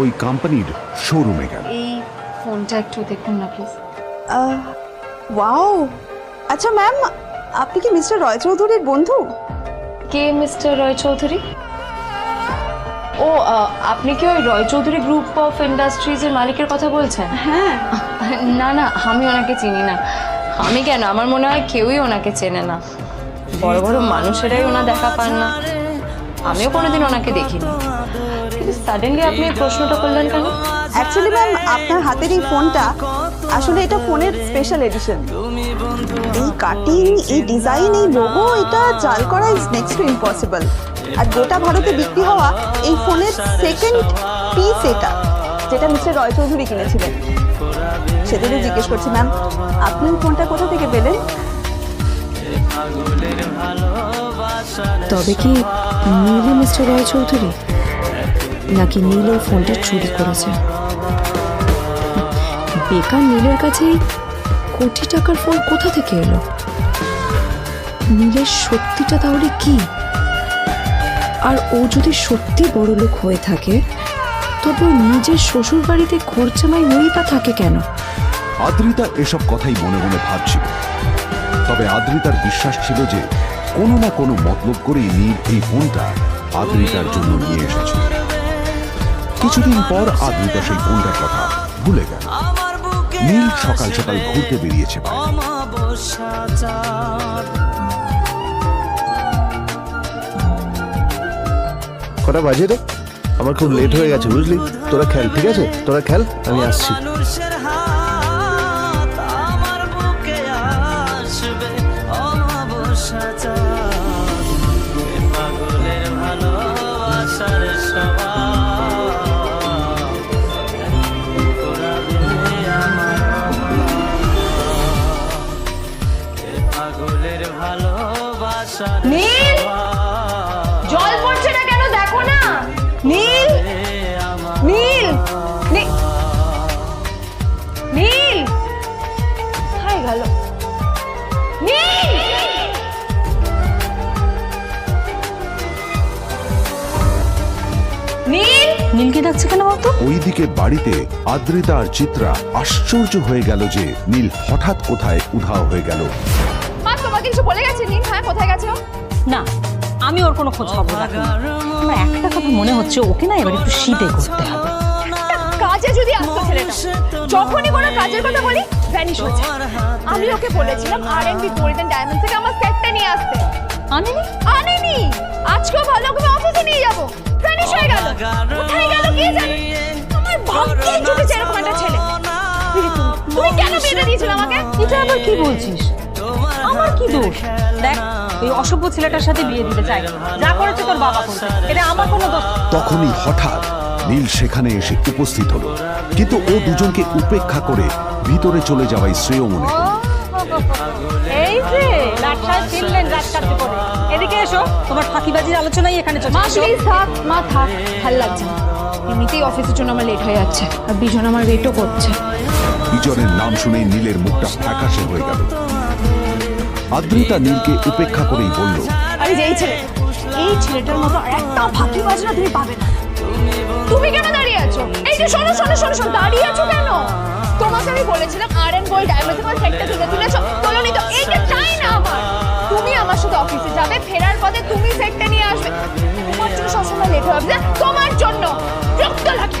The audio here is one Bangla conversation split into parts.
ওই কোম্পানির শোরুমে গেল। এই ফোনটা একটু দেখুন না প্লিজ ওয়াও। আচ্ছা ম্যাম আপনি কি মিস্টার রয় চৌধুরীর বন্ধু? কে মিস্টার রয় চৌধুরী? ও আপনি কি ওই রয় চৌধুরী গ্রুপ অফ ইন্ডাস্ট্রিজের মালিকের কথা বলছেন? হ্যাঁ। না না আমি ওনাকে চিনি না। আমি কেন? আমার মনে হয় কেউই ওনাকে চেনে না। বড় বড় মানুষেরাই ওনা দেখা পান না। আমিও কোনোদিন ওনাকে দেখিনি। সাডেনলি আপনি এই প্রশ্নটা করলেন কেন? অ্যাকচুয়ালি ম্যাম আপনার হাতের এই ফোনটা আসলে এটা ফোনের স্পেশাল এডিশন এই কাটিং এই ডিজাইন এই লোগো এটা জাল করা ইজ নেক্সট টু ইম্পসিবল আর গোটা ভারতে বিক্রি হওয়া এই ফোনের সেকেন্ড পিস এটা যেটা মিস্টার রয় চৌধুরী কিনেছিলেন। সেদিনই জিজ্ঞেস করছি ম্যাম আপনি ফোনটা কোথা থেকে পেলেন? তবে কি নীলই মিস্টার রয় চৌধুরী? নাকি নীল ওই ফোনটা চুরি করেছে? বেকার নীলের কাছে কোটি টাকার ফোন কোথা থেকে এলো? নীলের সত্যিটা তাহলে কি? আর ও যদি সত্যি বড় লোক হয়ে থাকে তবে নিজের শ্বশুর বাড়িতে খরচামাই হয়েই বা থাকে কেন? আদ্রিতা এসব কথাই মনে মনে ভাবছিল। তবে আদ্রিতার বিশ্বাস ছিল যে কোনো না কোনো মতলব করেই নীল এই ফোনটা আদ্রিতার জন্য নিয়ে এসেছিল কিছুদিন পর আদ্রিতা সেই ফোনটার কথা ভুলে গেল। নীল সকাল সকাল ঘুরতে বেরিয়েছে। কটা বাজে রে? আমার খুব লেট হয়ে গেছে বুঝলি? তোরা খেল ঠিক আছে? তোরা খেল আমি আসছি। মানুষের হাত নীল! জল পড়ছে না কেন? দেখো না। নীল! নীল! নীল! কোথায় গেল? নীল! নীল! নীলকে ডাকছে কেন বলতো? ওইদিকে বাড়িতে আদ্রিতা আর চিত্রা আশ্চর্য হয়ে গেল যে নীল হঠাৎ কোথায় উধাও হয়ে গেল। মা তোমাকে কিছু বলে গেছে নীল হ্যাঁ কোথায় গেছে? না আমি ওর কোনো খোঁজ খবর রাখি না। আমার একটা কথা মনে হচ্ছে ওকে না এবার একটু শীতে করতে হবে। একটা কাজে যদি আসতো ছেলেটা যখনই কোনো কাজের কথা বলি ভ্যানিশ হচ্ছে আমি ওকে বলেছিলাম আর এন বি গোল্ডেন ডায়মন্ড থেকে আমার সেটটা নিয়ে আসতে। আনেনি? আনেনি। আজকেও ভালো করে অফিসে নিয়ে যাব। ভ্যানিশ হয়ে গেল। কোথায় গেল কে জানে? আমার ভাগ্যে জুটেছে এরকম একটা ছেলে। তুমি- কেন বিয়ে দিয়েছিলে আমাকে? এটা আবার কি বলছিস? আমার কি দোষ? দেখ ওই অসভ্য ছেলেটার সাথে বিয়ে দিতে চাই। যা করেছে তোর বাবা করেছে। এটা আমার কোনো দোষ। তখনই হঠাৎ নীল সেখানে এসে উপস্থিত হলো। কিন্তু ও দুজনকে উপেক্ষা করে ভিতরে চলে যাওয়াই শ্রেয় মনে। এই যে লাটসায় ফিরলেন করে। এদিকে এসো তোমার ফাঁকিবাজির আলোচনাই এখানে মা চলছে। এসো। প্লিজ থাক মা থাক ভালো লাগছে না। এমনিতেই অফিসের জন্য আমার লেট হয়ে যাচ্ছে আর বিজন আমার ওয়েটও করছে। বিজনের নাম শুনে নীলের মুখটা ফ্যাকাশে হয়ে গেল। আদ্রিতা নীলকে উপেক্ষা করেই বলল, আরে এই ছেলে, এই ছেলেটার মতো একটা ফাঁকি বাজনা তুমি পাবে না। তুমি কেন দাঁড়িয়ে আছো? এই যে শোনো শোনো শোনো শোনো, দাঁড়িয়ে আছো কেন? তোমাকে আমি বলেছিলাম আর এন গোল্ড ডায়মন্ড তোমার সেটটা তুলে তুলেছো। তোলোনি তো এইটা চাই না আমার? তুমি আমার সাথে অফিসে যাবে, ফেরার পথে তুমি সেটটা নিয়ে আসবে। তোমার জন্য সবসময় লেট হবে না তোমার জন্য রক্ত লাগে।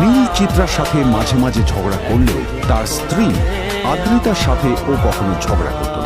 নীল চিত্রার সাথে মাঝে মাঝে ঝগড়া করলেও তার স্ত্রী আদ্রিতার সাথে ও কখনো ঝগড়া করত।